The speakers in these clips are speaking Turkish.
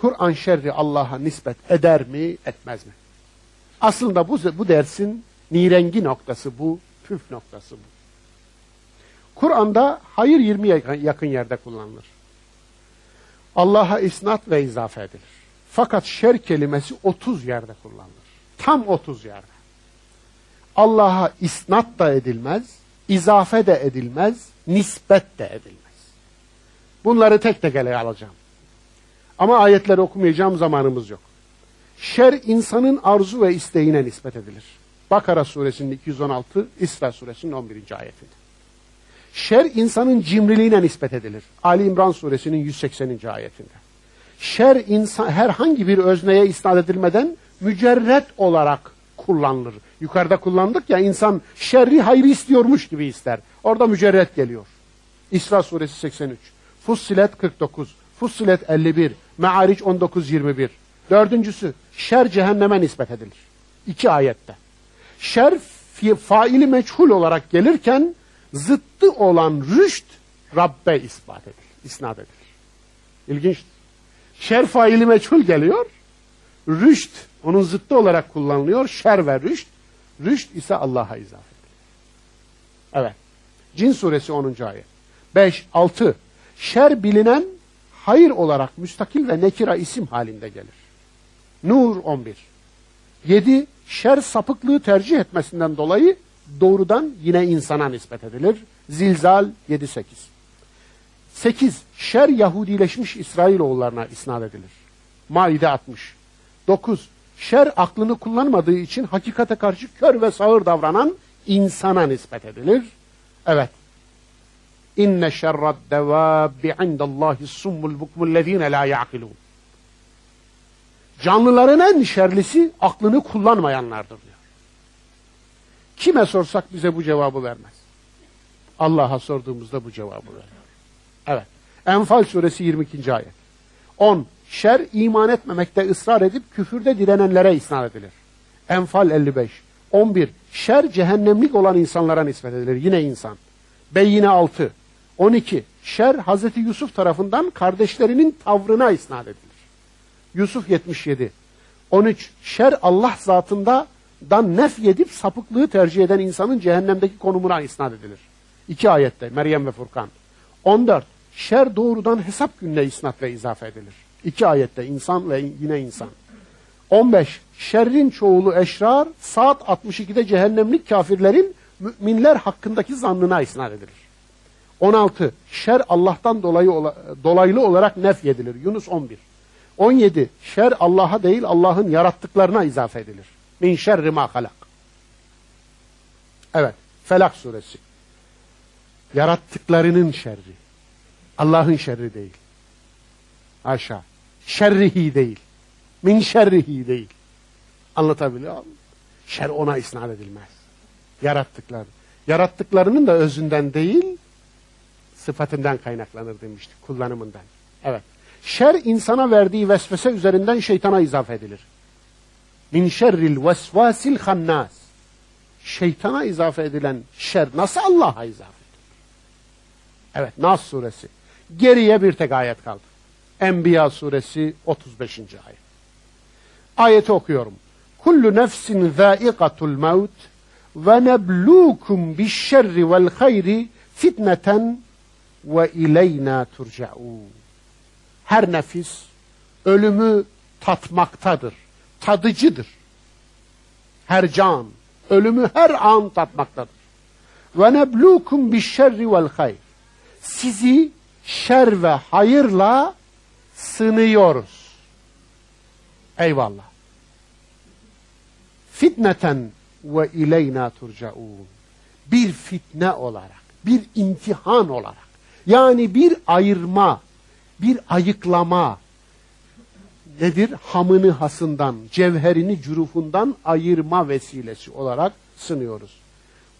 Kur'an şerri Allah'a nispet eder mi, etmez mi? Aslında bu, bu dersin nirengi noktası bu, püf noktası bu. Kur'an'da hayır 20 yakın yerde kullanılır. Allah'a isnat ve izafe edilir. Fakat şer kelimesi 30 yerde kullanılır. Tam 30 yerde. Allah'a isnat da edilmez, izafe de edilmez, nispet de edilmez. Bunları tek tek ele alacağım. Ama ayetleri okumayacağım zamanımız yok. Şer insanın arzu ve isteğine nispet edilir. Bakara suresinin 216, İsra suresinin 11. ayetinde. Şer insanın cimriliğine nispet edilir. Ali İmran suresinin 180. ayetinde. Şer insan herhangi bir özneye isnat edilmeden mücerret olarak kullanılır. Yukarıda kullandık ya insan şerri hayrı istiyormuş gibi ister. Orada mücerret geliyor. İsra suresi 83. Fussilet 49. Fussilet 51. Me'ariç 19-21. Dördüncüsü şer cehenneme nispet edilir. İki ayette. Şer faili meçhul olarak gelirken zıttı olan rüşt Rabbe ispat edilir, isnat edilir. İlginç. Şer faili meçhul geliyor. Rüşt onun zıttı olarak kullanılıyor. Şer ve rüşt. Rüşt ise Allah'a izafe edilir. Evet. Cin suresi 10. ayet. 5, 6. Şer bilinen hayır olarak müstakil ve nekira isim halinde gelir. Nur 11. 7. Şer sapıklığı tercih etmesinden dolayı doğrudan yine insana nispet edilir. Zilzal 7-8. 8. Şer Yahudileşmiş İsrailoğullarına isnat edilir. Maide 60. 9. Şer aklını kullanmadığı için hakikate karşı kör ve sağır davranan insana nispet edilir. Evet. İnne şerrad devâbi indallahi summul bukmullezîne la ya'kilûn. Canlıların en şerlisi aklını kullanmayanlardır diyor. Kime sorsak bize bu cevabı vermez. Allah'a sorduğumuzda bu cevabı veriyor. Evet. Enfal suresi 22. ayet. 10. Şer iman etmemekte ısrar edip küfürde direnenlere isnat edilir. Enfal 55. 11. Şer cehennemlik olan insanlara nispet edilir. Yine insan. Beyyine 6. 12. Şer Hazreti Yusuf tarafından kardeşlerinin tavrına isnat edilir. Yusuf 77. 13. Şer Allah zatında dan nef yedip sapıklığı tercih eden insanın cehennemdeki konumuna isnat edilir. İki ayette Meryem ve Furkan. 14. Şer doğrudan hesap gününe isnat ve izafe edilir. İki ayette insan ve yine insan. 15. Şerrin çoğulu eşrar saat 62'de cehennemlik kafirlerin müminler hakkındaki zannına isnat edilir. 16. Şer Allah'tan dolayı dolaylı olarak nef yedilir. Yunus 11. 17. Şer Allah'a değil Allah'ın yarattıklarına izafe edilir. Min şerri ma halak. Evet. Felak suresi. Yarattıklarının şerri. Allah'ın şerri değil. Aşağı. Şerrihi değil. Min şerrihi değil. Anlatabiliyor muyum? Şer ona isnat edilmez. Yarattıkları. Yarattıklarının da özünden değil, sıfatından kaynaklanır demiştik, kullanımından. Evet. Şer insana verdiği vesvese üzerinden şeytana izafe edilir. Min şerril vesvasil hannas. Şeytana izafe edilen şer nasıl Allah'a izafe edilir? Evet Nas suresi. Geriye bir tek ayet kaldı. Enbiya suresi 35. ayet. Ayeti okuyorum. Kullu nefsin zâikatul mevt ve neblûkum bişşerri vel hayri fitneten ve ileyna turca'un. Her nefis ölümü tatmaktadır. Tadıcıdır. Her can ölümü her an tatmaktadır. Ve neblûkum bişşerri vel hayr. Sizi şer ve hayırla sınıyoruz. Eyvallah. Fitneten ve ileyna turcaun. Bir fitne olarak, bir imtihan olarak, yani bir ayırma, bir ayıklama, nedir? Hamını hasından, cevherini cürufundan ayırma vesilesi olarak sınıyoruz.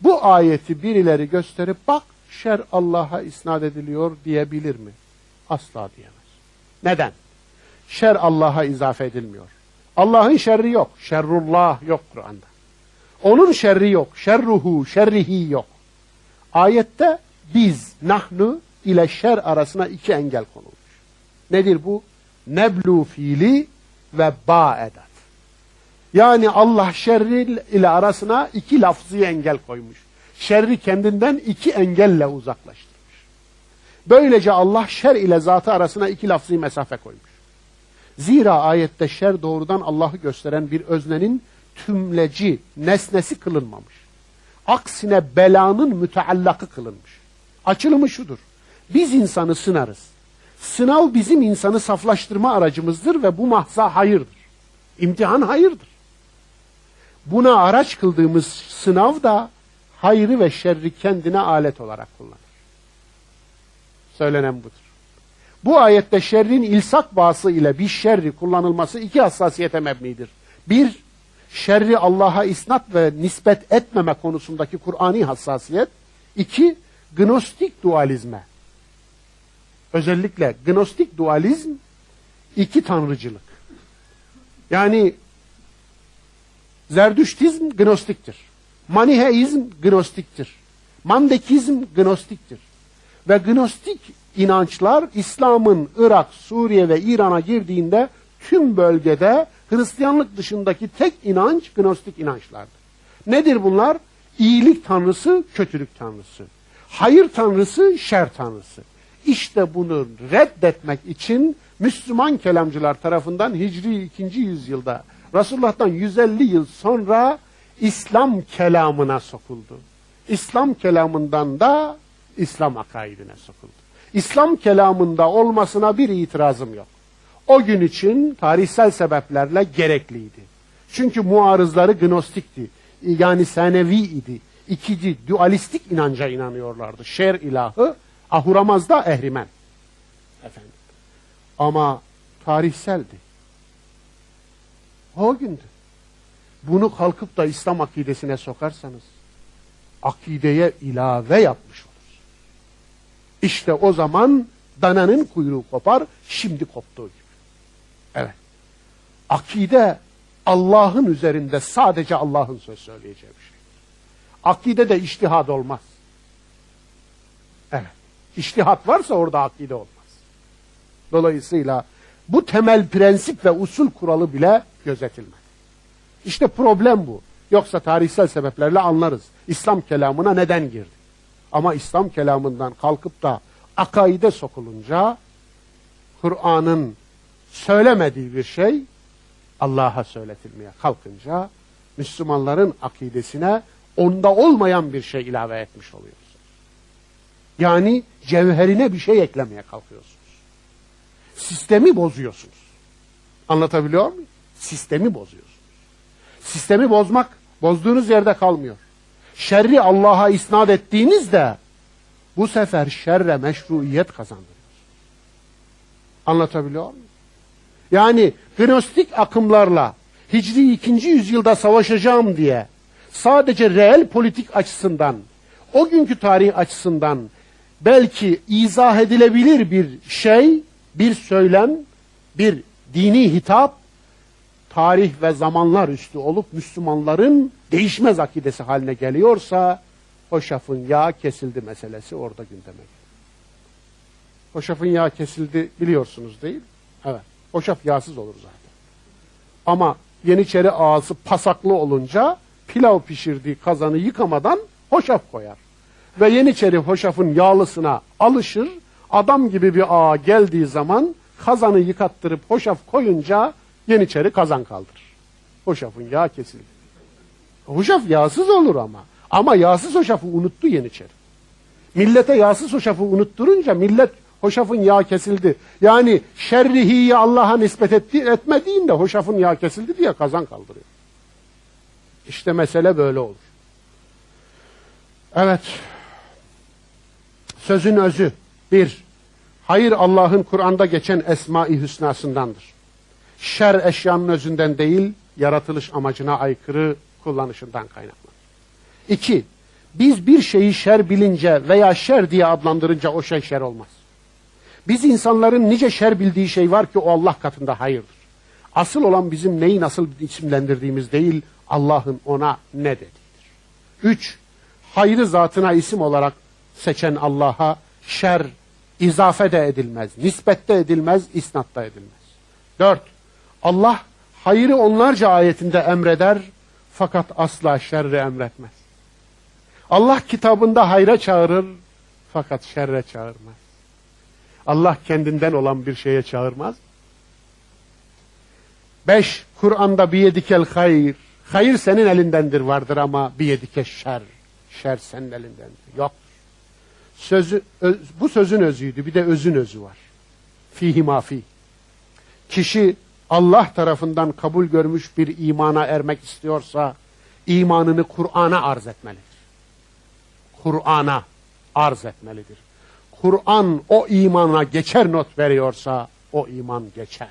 Bu ayeti birileri gösterip bak şer Allah'a isnat ediliyor diyebilir mi? Asla diyemez. Neden? Şer Allah'a izafe edilmiyor. Allah'ın şerri yok. Şerrullah yok Kur'an'da. Onun şerri yok. Şerruhu, şerrihi yok. Ayette biz, nahnu ile şer arasına iki engel konulmuş. Nedir bu? neblu fiili ve ba edat. Yani Allah şerri ile arasına iki lafzı engel koymuş. Şerri kendinden iki engelle uzaklaştırmış. Böylece Allah şer ile zatı arasına iki lafzı mesafe koymuş. Zira ayette şer doğrudan Allah'ı gösteren bir öznenin tümleci, nesnesi kılınmamış. Aksine belanın müteallakı kılınmış. Açılımı şudur. Biz insanı sınarız. Sınav bizim insanı saflaştırma aracımızdır ve bu mahza hayırdır. İmtihan hayırdır. Buna araç kıldığımız sınav da hayrı ve şerri kendine alet olarak kullanır. Söylenen budur. Bu ayette şerrin ilsak bağısı ile bir şerri kullanılması iki hassasiyete mebnidir. Bir, şerri Allah'a isnat ve nispet etmeme konusundaki Kur'ani hassasiyet. İki, gnostik dualizme. Özellikle gnostik dualizm iki tanrıcılık. Yani Zerdüştizm gnostiktir. Maniheizm gnostiktir. Mandekizm gnostiktir. Ve gnostik inançlar İslam'ın Irak, Suriye ve İran'a girdiğinde tüm bölgede Hristiyanlık dışındaki tek inanç gnostik inançlardır. Nedir bunlar? İyilik tanrısı, kötülük tanrısı. Hayır tanrısı, şer tanrısı. İşte bunu reddetmek için Müslüman kelamcılar tarafından Hicri 2. yüzyılda Resulullah'tan 150 yıl sonra İslam kelamına sokuldu. İslam kelamından da İslam akaidine sokuldu. İslam kelamında olmasına bir itirazım yok. O gün için tarihsel sebeplerle gerekliydi. Çünkü muarızları gnostikti. Yani senevi idi. İkici, dualistik inanca inanıyorlardı. Şer ilahı, ahuramazda ehrimen. Efendim. Ama tarihseldi. O gündü. Bunu kalkıp da İslam akidesine sokarsanız akideye ilave yapmış olursunuz. İşte o zaman dananın kuyruğu kopar, şimdi koptuğu gibi. Evet. Akide Allah'ın üzerinde sadece Allah'ın söz söyleyeceği bir şey. Akide de iştihad olmaz. Evet. İştihat varsa orada akide olmaz. Dolayısıyla bu temel prensip ve usul kuralı bile gözetilmedi. İşte problem bu. Yoksa tarihsel sebeplerle anlarız. İslam kelamına neden girdi? Ama İslam kelamından kalkıp da akaide sokulunca Kur'an'ın söylemediği bir şey Allah'a söyletilmeye kalkınca Müslümanların akidesine onda olmayan bir şey ilave etmiş oluyorsunuz. Yani cevherine bir şey eklemeye kalkıyorsunuz. Sistemi bozuyorsunuz. Anlatabiliyor muyum? Sistemi bozuyorsunuz. Sistemi bozmak bozduğunuz yerde kalmıyor. Şerri Allah'a isnat ettiğinizde bu sefer şerre meşruiyet kazandırıyorsunuz. Anlatabiliyor muyum? Yani gnostik akımlarla Hicri 2. yüzyılda savaşacağım diye sadece reel politik açısından, o günkü tarih açısından belki izah edilebilir bir şey, bir söylem, bir dini hitap, tarih ve zamanlar üstü olup Müslümanların değişmez akidesi haline geliyorsa, hoşafın yağ kesildi meselesi orada gündeme gelir. Hoşafın yağ kesildi biliyorsunuz değil Evet. Hoşaf yağsız olur zaten. Ama Yeniçeri ağası pasaklı olunca pilav pişirdiği kazanı yıkamadan hoşaf koyar. Ve Yeniçeri hoşafın yağlısına alışır. Adam gibi bir ağa geldiği zaman kazanı yıkattırıp hoşaf koyunca Yeniçeri kazan kaldırır. Hoşafın yağ kesildi. Hoşaf yağsız olur ama. Ama yağsız hoşafı unuttu Yeniçeri. Millete yağsız hoşafı unutturunca millet hoşafın yağ kesildi. Yani şerrihiyi Allah'a nispet etti, etmediğinde hoşafın yağ kesildi diye kazan kaldırıyor. İşte mesele böyle olur. Evet. Sözün özü. Bir, hayır Allah'ın Kur'an'da geçen Esma-i Hüsna'sındandır. Şer eşyanın özünden değil, yaratılış amacına aykırı kullanışından kaynaklanır. İki, biz bir şeyi şer bilince veya şer diye adlandırınca o şey şer olmaz. Biz insanların nice şer bildiği şey var ki o Allah katında hayırdır. Asıl olan bizim neyi nasıl isimlendirdiğimiz değil, Allah'ın ona ne dediğidir. Üç, hayrı zatına isim olarak seçen Allah'a şer izafe de edilmez, nispette edilmez, isnatta edilmez. Dört, Allah hayırı onlarca ayetinde emreder fakat asla şerri emretmez. Allah kitabında hayra çağırır fakat şerre çağırmaz. Allah kendinden olan bir şeye çağırmaz. Beş, Kur'an'da biyedikel hayır. Hayır senin elindendir vardır ama biyedike şer. Şer senin elindendir. Yok. Sözü, ö- bu sözün özüydü. Bir de özün özü var. Fihi mafi. Kişi Allah tarafından kabul görmüş bir imana ermek istiyorsa imanını Kur'an'a arz etmelidir. Kur'an'a arz etmelidir. Kur'an o imana geçer not veriyorsa o iman geçer.